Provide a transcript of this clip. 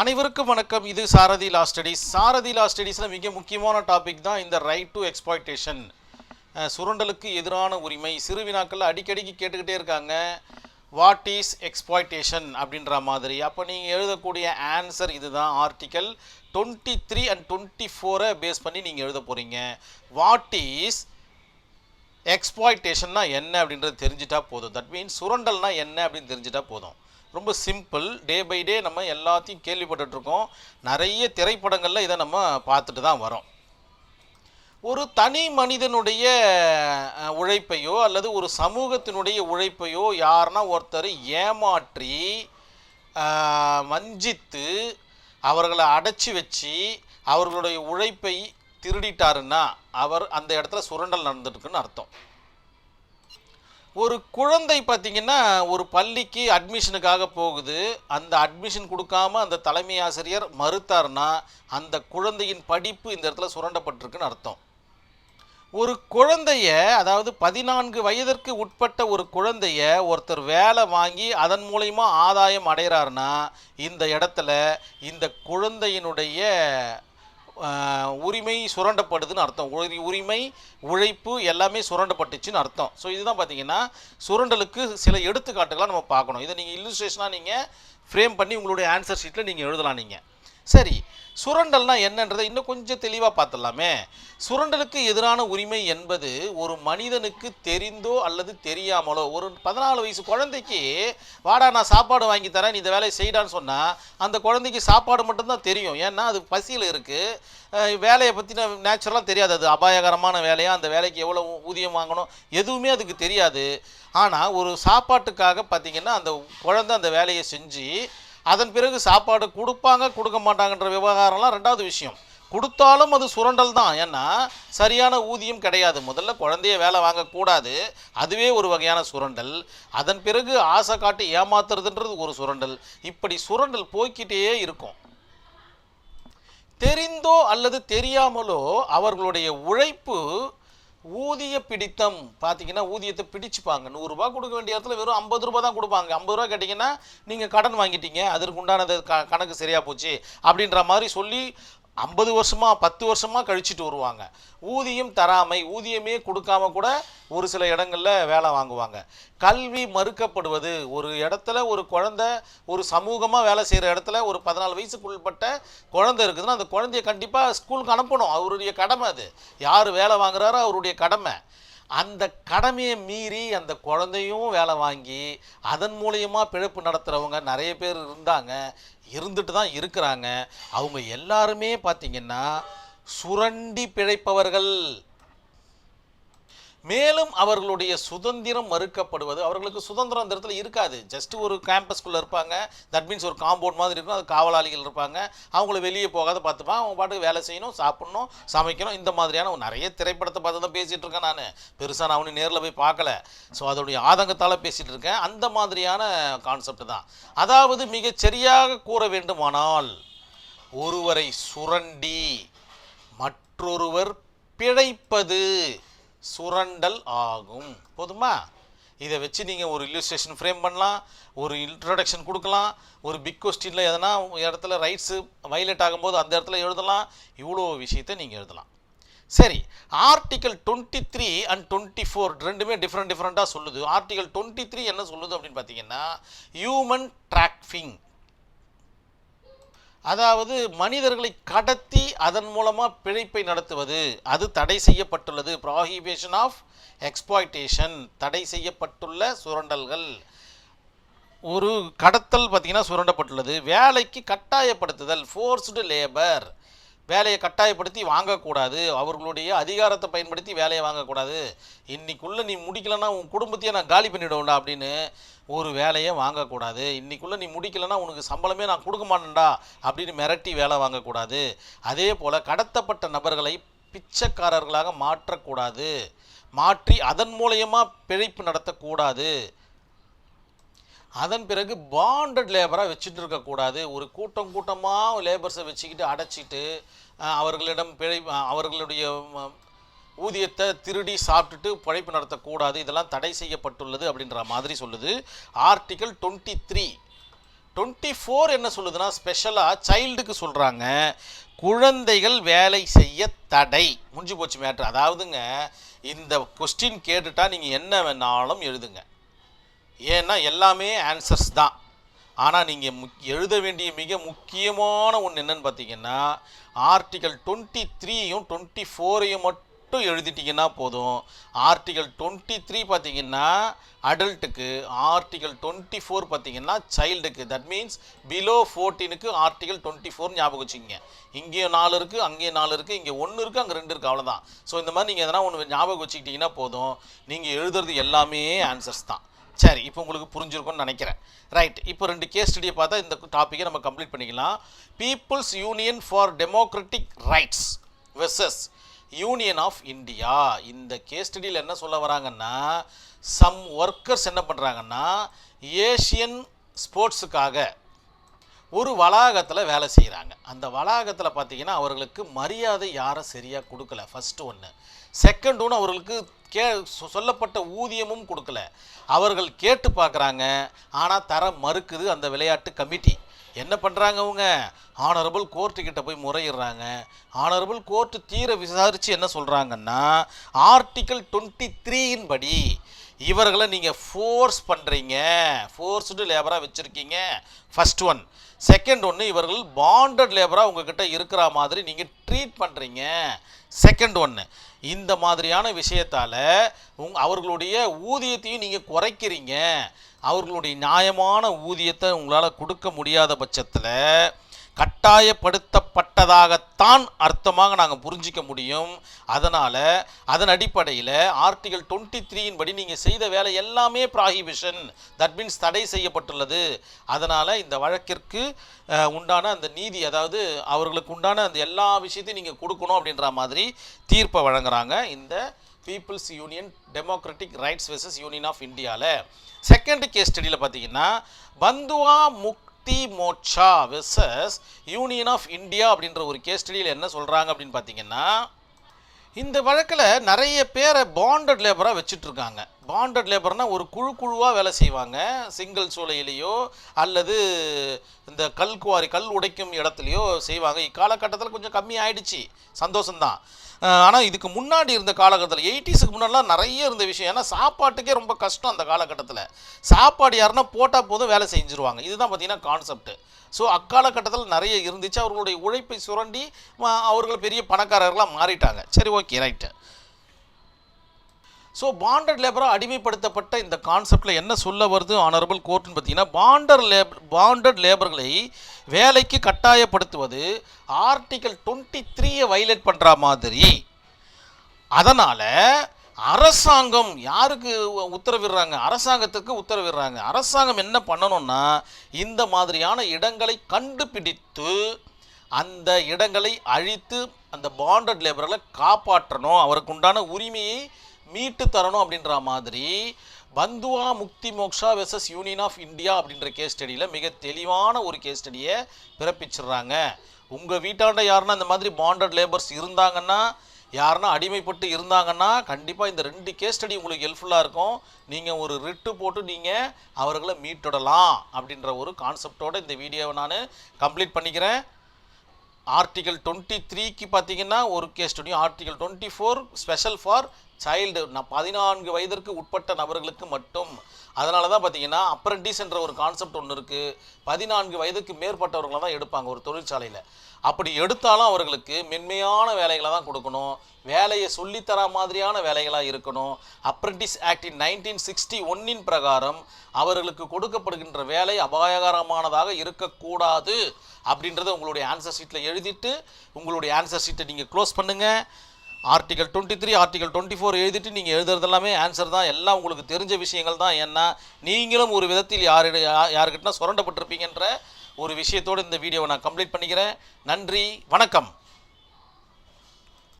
அனைவருக்கும் வணக்கம். இது சாரதி லா ஸ்டடீஸ் சாரதி லா ஸ்டடீஸில் மிக முக்கியமான டாபிக் தான் இந்த ரைட் டு எக்ஸ்பாய்டேஷன் சுரண்டலுக்கு எதிரான உரிமை. சிறு வினாக்கள் அடிக்கடிக்கு கேட்டுக்கிட்டே இருக்காங்க. வாட் இஸ் எக்ஸ்பாய்டேஷன் அப்படின்ற மாதிரி. அப்போ நீங்கள் எழுதக்கூடிய ஆன்சர் இதுதான். Article twenty three and twenty ஃபோரை பேஸ் பண்ணி நீங்கள் எழுத போகிறீங்க வாட் இஸ் எக்ஸ்பாய்டேஷன்னா என்ன அப்படின்றது தெரிஞ்சிட்டா போதும். தட் மீன்ஸ் சுரண்டல்னா என்ன அப்படின்னு தெரிஞ்சிட்டா போதும். ரொம்ப சிம்பிள். டே பை டே நம்ம எல்லாத்தையும் கேள்விப்பட்டுட்ருக்கோம். நிறைய திரைப்படங்களில் இதை நம்ம பார்த்துட்டு தான் வரோம். ஒரு தனி மனிதனுடைய உழைப்பையோ அல்லது ஒரு சமூகத்தினுடைய உழைப்பையோ யாருன்னா ஒருத்தர் ஏமாற்றி வஞ்சித்து அவர்களை அடைச்சி வச்சு அவர்களுடைய உழைப்பை திருடிட்டாருன்னா அவர் அந்த இடத்துல சுரண்டல் நடந்துட்டுருக்குன்னு அர்த்தம். ஒரு குழந்தை பார்த்திங்கன்னா ஒரு பள்ளிக்கு அட்மிஷனுக்காக போகுது. அந்த அட்மிஷன் கொடுக்காம அந்த தலைமை ஆசிரியர் மறுத்தார்னா அந்த குழந்தையின் படிப்பு இந்த இடத்துல சுரண்டப்பட்டிருக்குன்னு அர்த்தம். ஒரு குழந்தைய அதாவது பதினான்கு வயதிற்கு உட்பட்ட ஒரு குழந்தைய ஒருத்தர் வேலை வாங்கி அதன் மூலயமா ஆதாயம் அடைகிறாருன்னா இந்த இடத்துல இந்த குழந்தையினுடைய உரிமை சுரண்டப்படுதுன்னு அர்த்தம். உரி- உரிமை உழைப்பு எல்லாமே சுரண்டப்பட்டுச்சுன்னு அர்த்தம். ஸோ இதுதான் பார்த்தீங்கன்னா சுரண்டலுக்கு சில எடுத்துக்காட்டுகளாக நம்ம பார்க்கணும். இதை நீங்கள் இல்லுஸ்ட்ரேஷனாக நீங்கள் ஃப்ரேம் பண்ணி உங்களுடைய ஆன்சர் ஷீட்டில் நீங்கள் எழுதலாம் நீங்கள் சரி சுரண்டல்னா என்னன்றதை இன்னும் கொஞ்சம் தெளிவாக பார்த்துடலாமே. சுரண்டலுக்கு எதிரான உரிமை என்பது ஒரு மனிதனுக்கு தெரிந்தோ அல்லது தெரியாமலோ ஒரு பதினாலு வயசு குழந்தைக்கு வாடா நான் சாப்பாடு வாங்கி தரேன் நீ இந்த வேலையை செய்டான்னு சொன்னால் அந்த குழந்தைக்கு சாப்பாடு மட்டும்தான் தெரியும். ஏன்னா அது பசியில் இருக்குது வேலையை பற்றின நேச்சுரலாக தெரியாது. அது அபாயகரமான வேலையாக அந்த வேலைக்கு எவ்வளோ ஊதியம் வாங்கணும்? எதுவுமே அதுக்கு தெரியாது. ஆனால் ஒரு சாப்பாட்டுக்காக பார்த்தீங்கன்னா அந்த குழந்தை அந்த வேலையை செஞ்சு அதன் பிறகு சாப்பாடு கொடுப்பாங்க கொடுக்க மாட்டாங்கன்ற விவகாரம்லாம் ரெண்டாவது விஷயம். கொடுத்தாலும் அது சுரண்டல் தான். ஏன்னா சரியான ஊதியம் கிடையாது. முதல்ல குழந்தைய வேலை வாங்கக்கூடாது. அதுவே ஒரு வகையான சுரண்டல். அதன் பிறகு ஆசை காட்டி ஏமாத்துறதுன்றது ஒரு சுரண்டல். இப்படி சுரண்டல் போய்க்கிட்டே இருக்கும். தெரிந்தோ அல்லது தெரியாமலோ அவர்களுடைய உழைப்பு ஊதிய பிடித்தம். பார்த்தீங்கன்னா ஊதியத்தை பிடிச்சுப்பாங்க. நூறுரூபா கொடுக்க வேண்டிய இடத்துல வெறும் ஐம்பது ரூபா தான் கொடுப்பாங்க. ஐம்பது ரூபா கேட்டிங்கன்னா நீங்கள் கடன் வாங்கிட்டீங்க. அதற்கு உண்டானது க கணக்கு சரியாக போச்சு. அப்படின்ற மாதிரி சொல்லி ஐம்பது வருஷமா பத்து வருஷமா கழிச்சிட்டு வருவாங்க. ஊதியம் தராமை ஊதியமே கொடுக்காம கூட ஒரு சில இடங்களில் வேலை வாங்குவாங்க. கல்வி மறுக்கப்படுவது ஒரு இடத்துல ஒரு குழந்தை ஒரு சமூகமாக வேலை செய்கிற இடத்துல ஒரு பதினாலு வயசுக்குள்பட்ட குழந்தை இருக்குதுன்னா அந்த குழந்தைய கண்டிப்பாக ஸ்கூலுக்கு அனுப்பணும். அவருடைய கடமை அது. யார் வேலை வாங்குறாரோ அவருடைய கடமை. அந்த கடமையை மீறி அந்த குழந்தையும் வேலை வாங்கி அதன் மூலயமா பிழைப்பு நடத்துகிறவங்க நிறைய பேர் இருந்தாங்க இருந்துட்டு தான் இருக்கிறாங்க. அவங்க எல்லாருமே பார்த்திங்கன்னா சுரண்டி பிழைப்பவர்கள். மேலும் அவர்களுடைய சுதந்திரம் மறுக்கப்படுவது அவர்களுக்கு சுதந்திரம் அந்த இடத்துல இருக்காது. ஜஸ்ட் ஒரு கேம்பஸ்குள்ளே இருப்பாங்க. தட் மீன்ஸ் ஒரு காம்பவுண்ட் மாதிரி இருக்கும். அது காவலாளிகள் இருப்பாங்க. அவங்கள வெளியே போகாத பார்த்துப்பான். அவங்க பாட்டுக்கு வேலை செய்யணும் சாப்பிடணும் சமைக்கணும். இந்த மாதிரியான ஒரு நிறைய திரைப்படத்தை பார்த்து தான் பேசிகிட்டு இருக்கேன் நான். பெருசாக நான் அவனு நேரில் போய் பார்க்கல. ஸோ அதோடைய ஆதங்கத்தால் பேசிகிட்டு இருக்கேன். அந்த மாதிரியான கான்செப்ட் தான். அதாவது மிகச்சரியாக கூற வேண்டுமானால் ஒருவரை சுரண்டி மற்றொருவர் பிழைப்பது. சுரண்டல் ஆகும். போதுமா? இதை வச்சு நீங்கள் ஒரு இல்லுஸ்ட்ரேஷன் ஃப்ரேம் பண்ணலாம் ஒரு இன்ட்ரடக்ஷன் கொடுக்கலாம் ஒரு பிக் கொஸ்டினில் எதனா இடத்துல ரைட்ஸு வயலேட் ஆகும்போது அந்த இடத்துல எழுதலாம் இவ்வளோ விஷயத்தை நீங்கள் எழுதலாம். சரி article twenty three and twenty four ரெண்டுமே டிஃப்ரெண்ட் டிஃப்ரெண்ட்டாக சொல்லுது. ஆர்டிகல் டுவெண்ட்டி த்ரீ என்ன சொல்லுது அப்படின்னு பார்த்தீங்கன்னா ஹியூமன் ட்ராக்ஃபிங் அதாவது மனிதர்களை கடத்தி அதன் மூலமாக பிழைப்பை நடத்துவது. அது தடை செய்யப்பட்டுள்ளது. ப்ராஹிபேஷன் ஆஃப் எக்ஸ்பாய்டேஷன் தடை செய்யப்பட்டுள்ள சுரண்டல்கள். ஒரு கடத்தல் பார்த்தீங்கன்னா சுரண்டப்பட்டுள்ளது. வேலைக்கு கட்டாயப்படுத்துதல் ஃபோர்ஸ்டு லேபர் வேலையை கட்டாயப்படுத்தி வாங்கக்கூடாது. அவர்களுடைய அதிகாரத்தை பயன்படுத்தி வேலையை வாங்கக்கூடாது. இன்றைக்குள்ளே நீ முடிக்கலைன்னா உன் குடும்பத்தையே நான் காலி பண்ணிவிடுவேன்டா அப்படின்னு ஒரு வேலையை வாங்கக்கூடாது. இன்றைக்குள்ளே நீ முடிக்கலைன்னா உனக்கு சம்பளமே நான் கொடுக்க மாட்டேன்டா அப்படின்னு மிரட்டி வேலை வாங்கக்கூடாது. அதே போல் கடத்தப்பட்ட நபர்களை பிச்சைக்காரர்களாக மாற்றக்கூடாது. மாற்றி அதன் மூலயமா பிழைப்பு நடத்தக்கூடாது. அதன் பிறகு பாண்டட் லேபராக வச்சுட்டு இருக்கக்கூடாது ஒரு கூட்டம் கூட்டமாக லேபர்ஸை வச்சுக்கிட்டு அடைச்சிட்டு அவர்களிடம் பிழை அவர்களுடைய ஊதியத்தை திருடி சாப்பிட்டுட்டு பழைப்பு நடத்தக்கூடாது. இதெல்லாம் தடை செய்யப்பட்டுள்ளது அப்படின்ற மாதிரி சொல்லுது. Article twenty three twenty four என்ன சொல்லுதுன்னா ஸ்பெஷலாக சைல்டுக்கு சொல்கிறாங்க குழந்தைகள் வேலை செய்ய தடை. முடிஞ்சு போச்சு மேட்ரு அதாவதுங்க இந்த கொஸ்டின் கேட்டுட்டா நீங்கள் என்ன வேணாலும் எழுதுங்க. ஏன்னா எல்லாமே ஆன்சர்ஸ் தான். ஆனால் நீங்கள் முக் எழுத வேண்டிய மிக முக்கியமான ஒன்று என்னன்னு பார்த்தீங்கன்னா ஆர்டிகல் டுவெண்ட்டி த்ரீயும் டுவெண்ட்டி ஃபோரையும் மட்டும் எழுதிட்டீங்கன்னா போதும். ஆர்டிகல் டுவெண்ட்டி த்ரீ பார்த்தீங்கன்னா அடல்ட்டுக்கு ஆர்டிகல் டுவெண்ட்டி ஃபோர் பார்த்தீங்கன்னா சைல்டுக்கு தட் மீன்ஸ் பிலோ ஃபோர்டீனுக்கு ஆர்டிகல் டுவெண்ட்டி ஃபோர் ஞாபகம் வச்சுக்கோங்க. இங்கேயும் நாலு இருக்குது அங்கேயும் நாலு இருக்குது இங்கே ஒன்று இருக்குது அங்கே ரெண்டு இருக்குது அவ்வளோதான் ஸோ இந்த மாதிரி நீங்கள் எதனா ஒன்று ஞாபகம் வச்சுக்கிட்டிங்கன்னா போதும். நீங்கள் எழுதுறது எல்லாமே ஆன்சர்ஸ் தான். சரி இப்போ உங்களுக்கு புரிஞ்சிருக்கும்னு நினைக்கிறேன். ரைட் இப்போ ரெண்டு கேஸ் ஸ்டடியை பார்த்தா இந்த டாப்பிக்கை நம்ம கம்ப்ளீட் பண்ணிக்கலாம். Peoples union for democratic rights versus union of India இந்த கேஸ் ஸ்டடியில் என்ன சொல்ல வராங்கன்னா சம் ஒர்க்கர்ஸ் என்ன பண்ணுறாங்கன்னா ஏஷியன் ஸ்போர்ட்ஸுக்காக ஒரு வளாகத்தில் வேலை செய்கிறாங்க அந்த வளாகத்தில் பார்த்தீங்கன்னா அவர்களுக்கு மரியாதை யாரும் சரியாக கொடுக்கல. ஃபஸ்ட்டு ஒன்று செகண்ட் ஒன்று அவர்களுக்கு கே சொ- சொல்லப்பட்ட ஊதியமும் கொடுக்கல. அவர்கள் கேட்டு பார்க்குறாங்க ஆனால் தர மறுக்குது அந்த விளையாட்டு கமிட்டி. என்ன பண்ணுறாங்க அவங்க? ஆனரபிள் கோர்ட்டுக்கிட்ட போய் முறையிடுறாங்க. ஆனரபிள் கோர்ட்டு தீர விசாரித்து என்ன சொல்கிறாங்கன்னா ஆர்டிக்கல் டுவெண்ட்டி த்ரீயின் படி இவர்களை நீங்கள் ஃபோர்ஸ் பண்ணுறீங்க ஃபோர்ஸ்டு லேபராக வச்சுருக்கீங்க. ஃபர்ஸ்ட் ஒன் செகண்ட் ஒன்று இவர்கள் பாண்டட் லேபராக உங்ககிட்ட இருக்கிற மாதிரி நீங்கள் ட்ரீட் பண்ணுறீங்க செகண்ட் ஒன்று இந்த மாதிரியான விஷயத்தால் உங் அவர்களுடைய ஊதியத்தையும் நீங்கள் குறைக்கிறீங்க. அவர்களுடைய நியாயமான ஊதியத்தை உங்களால் கொடுக்க முடியாத பட்சத்தில் கட்டாயப்படுத்தப்பட்டதாகத்தான் அர்த்தமாக நாங்கள் புரிஞ்சிக்க முடியும். அதனால் அதன் அடிப்படையில் ஆர்டிகல் டுவெண்ட்டி த்ரீயின் படி நீங்கள் செய்த வேலை எல்லாமே ப்ராஹிபிஷன் தட் மீன்ஸ் தடை செய்யப்பட்டுள்ளது. அதனால் இந்த வழக்கிற்கு உண்டான அந்த நீதி அதாவது அவர்களுக்கு உண்டான அந்த எல்லா விஷயத்தையும் நீங்கள் கொடுக்கணும் அப்படின்ற மாதிரி தீர்ப்பை வழங்குறாங்க இந்த peoples union democratic rights versus union of இந்தியாவில் செகண்ட் கேஸ் ஸ்டடியில் பார்த்தீங்கன்னா பந்துவா முக் Mukti Morcha versus union of India அப்படின்ற ஒரு கேஸ் ஸ்டடியில் என்ன சொல்கிறாங்க அப்படின்னு பார்த்தீங்கன்னா இந்த வழக்கில் நிறைய பேரை பாண்டட் லேபராக வச்சுட்ருக்காங்க பாண்டட் லேபர்னால் ஒரு குழு குழுவாக வேலை செய்வாங்க. சிங்கிள் சூளையிலேயோ அல்லது இந்த கல் குவாரி கல் உடைக்கும் இடத்துலையோ செய்வாங்க. இக்காலகட்டத்தில் கொஞ்சம் கம்மி ஆயிடுச்சு. சந்தோஷம்தான். ஆனால் இதுக்கு முன்னாடி இருந்த காலகட்டத்தில் எயிட்டிஸுக்கு முன்னாடிலாம் நிறைய இருந்த விஷயம். ஏன்னா சாப்பாட்டுக்கே ரொம்ப கஷ்டம் அந்த காலகட்டத்தில். சாப்பாடு யாருன்னா போட்டால் போதும் வேலை செஞ்சுருவாங்க. இதுதான் பார்த்திங்கன்னா கான்செப்ட் ஸோ அக்காலகட்டத்தில் நிறைய இருந்துச்சு. அவர்களுடைய உழைப்பை சுரண்டி அவர்கள் பெரிய பணக்காரர்களாக மாறிட்டாங்க. சரி ஓகே ரைட்டு ஸோ பாண்டட் லேபராக அடிமைப்படுத்தப்பட்ட இந்த கான்செப்டில் என்ன சொல்ல வருது ஆனரபிள் கோர்ட்னு பார்த்தீங்கன்னா பாண்டர் லேப் பாண்டட் லேபர்களை வேலைக்கு கட்டாயப்படுத்துவது ஆர்டிக்கல் டுவெண்ட்டி த்ரீயை வைலேட் பண்ணுற மாதிரி. அதனால் அரசாங்கம் யாருக்கு உத்தரவிடுறாங்க? அரசாங்கத்துக்கு உத்தரவிடுறாங்க. அரசாங்கம் என்ன பண்ணணும்னா இந்த மாதிரியான இடங்களை கண்டுபிடித்து அந்த இடங்களை அழித்து அந்த பாண்டட் லேபர்களை காப்பாற்றணும். அவருக்கு உண்டான உரிமையை மீட்டு தரணும் அப்படின்ற மாதிரி Bandhua Mukti Morcha versus union of India அப்படின்ற கேஸ் ஸ்டடியில் மிக தெளிவான ஒரு கேஸ் ஸ்டடியை பிறப்பிச்சிடுறாங்க. உங்கள் வீட்டாண்ட யாருன்னா இந்த மாதிரி பாண்டட் லேபர்ஸ் இருந்தாங்கன்னா யாருன்னா அடிமைப்பட்டு இருந்தாங்கன்னா கண்டிப்பாக இந்த ரெண்டு கேஸ் ஸ்டடி உங்களுக்கு ஹெல்ப்ஃபுல்லாக இருக்கும். நீங்கள் ஒரு ரிட்டு போட்டு நீங்கள் அவர்களை மீட்டுடலாம் அப்படின்ற ஒரு கான்செப்டோடு இந்த வீடியோவை நான் கம்ப்ளீட் பண்ணிக்கிறேன். ஆர்டிகல் டுவெண்ட்டி த்ரீக்கு பார்த்தீங்கன்னா ஒரு case ஸ்டடியும் article twenty four special for child நான் பதினான்கு வயதிற்கு உட்பட்ட நபர்களுக்கு மட்டும். அதனால தான் பார்த்தீங்கன்னா அப்ரண்டிஸ் என்ற ஒரு கான்செப்ட் ஒன்று இருக்குது பதினான்கு வயதுக்கு மேற்பட்டவர்களை தான் எடுப்பாங்க ஒரு தொழிற்சாலையில். அப்படி எடுத்தாலும் அவர்களுக்கு மென்மையான வேலைகளை தான் கொடுக்கணும். வேலையை சொல்லித்தர மாதிரியான வேலைகளாக இருக்கணும். Apprentice act in nineteen sixty ஒன்னின் பிரகாரம் அவர்களுக்கு கொடுக்கப்படுகின்ற வேலை அபாயகரமானதாக இருக்கக்கூடாது அப்படின்றத உங்களுடைய ஆன்சர் ஷீட்டில் எழுதிட்டு உங்களுடைய ஆன்சர் ஷீட்டை நீங்கள் க்ளோஸ் பண்ணுங்கள் article twenty three article twenty four எழுதிட்டு நீங்கள் எழுதுறது எல்லாமே ஆன்சர் தான். எல்லாம் உங்களுக்கு தெரிஞ்ச விஷயங்கள் தான். ஏன்னா நீங்களும் ஒரு விதத்தில் யார் யா- யாருக்கிட்டனா சுரண்டப்பட்டிருப்பீங்கன்ற ஒரு விஷயத்தோடு இந்த வீடியோவை நான் கம்ப்ளீட் பண்ணிக்கிறேன். நன்றி வணக்கம்.